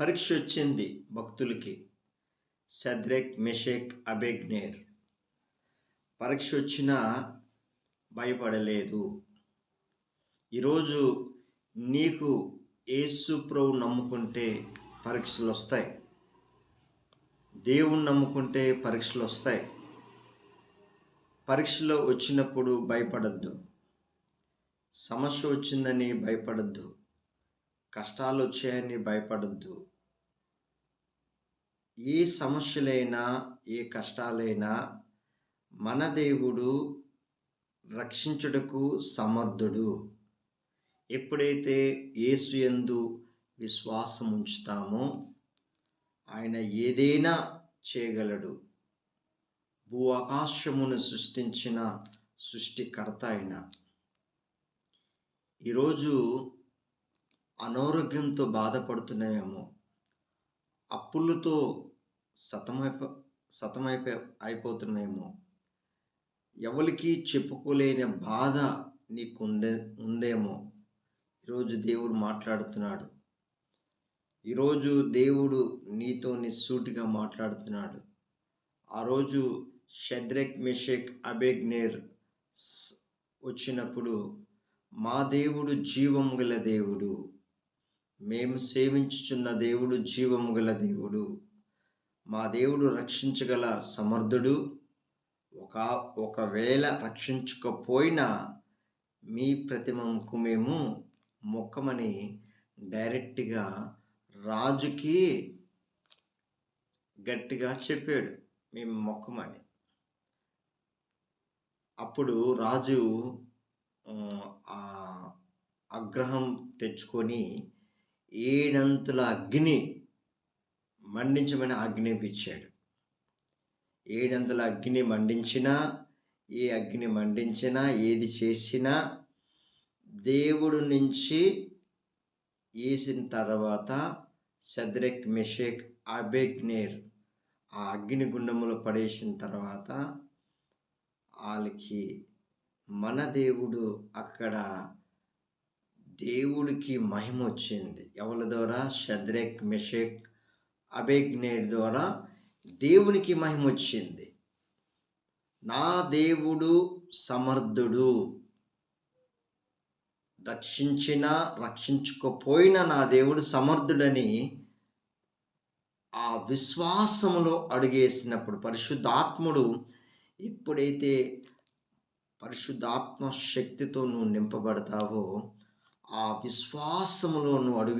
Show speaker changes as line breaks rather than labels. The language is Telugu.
పరీక్ష వచ్చింది భక్తులకి. సద్రెక్ మెషేక్ అబెగ్నేర్ పరీక్ష వచ్చినా భయపడలేదు. ఈరోజు నీకు యేసు ప్రభు నమ్ముకుంటే పరీక్షలు వస్తాయి. దేవుణ్ణి నమ్ముకుంటే పరీక్షలు వస్తాయి. పరీక్షలో వచ్చినప్పుడు భయపడద్దు. సమస్య వచ్చిందని భయపడద్దు. కష్టాలు వచ్చాయని భయపడద్దు. ఏ సమస్యలైనా ఏ కష్టాలైనా మన దేవుడు రక్షించుటకు సమర్థుడు. ఎప్పుడైతే యేసు యందు విశ్వాసం ఉంచుతామో ఆయన ఏదైనా చేయగలడు. భూ ఆకాశమును సృష్టించిన సృష్టికర్త ఆయన. ఈరోజు అనారోగ్యంతో బాధపడుతున్నామేమో అప్పులతో సతమైపో సతమైపో అయిపోతున్నామేమో ఎవరికి చెప్పుకోలేని బాధ నీకు ఉందే ఉందేమో. ఈరోజు దేవుడు మాట్లాడుతున్నాడు. ఈరోజు దేవుడు నీతో నిస్సూటిగా మాట్లాడుతున్నాడు. ఆ రోజు షద్రెక్ మెషేక్ అబెగ్నేర్ వచ్చినప్పుడు మా దేవుడు జీవం గల దేవుడు. మేము సేవించుచున్న దేవుడు జీవము గల దేవుడు. మా దేవుడు రక్షించగల సమర్థుడు. ఒక ఒకవేళ రక్షించకపోయినా మీ ప్రతిమకు మేము మొక్కమని డైరెక్ట్గా రాజుకి గట్టిగా చెప్పాడు. మేము మొక్కమని అప్పుడు రాజు ఆగ్రహం తెచ్చుకొని ఏడంతుల అగ్ని మండించమని ఆజ్ఞాపించాడు ఏడంతుల అగ్ని మండించినా ఏ అగ్ని మండించినా ఏది చేసినా దేవుడు నుంచి వేసిన తర్వాత సద్రెక్ మెషేక్ అబెగ్నేర్ ఆ అగ్ని గుండములు పడేసిన తర్వాత వాళ్ళకి మన దేవుడు అక్కడ దేవుడికి మహిమ వచ్చింది ఎవరి ద్వారా? షద్రెక్ మెషెక్ అబెగ్నేర్ ద్వారా దేవునికి మహిమ వచ్చింది నా దేవుడు సమర్థుడు. రక్షించినా రక్షించుకోపోయినా నా దేవుడు సమర్థుడని ఆ విశ్వాసములో అడుగేసినప్పుడు పరిశుద్ధాత్ముడు ఎప్పుడైతే పరిశుద్ధాత్మ శక్తితో నువ్వు నింపబడతావో ఆ విశ్వాసములో నువ్వు అడుగు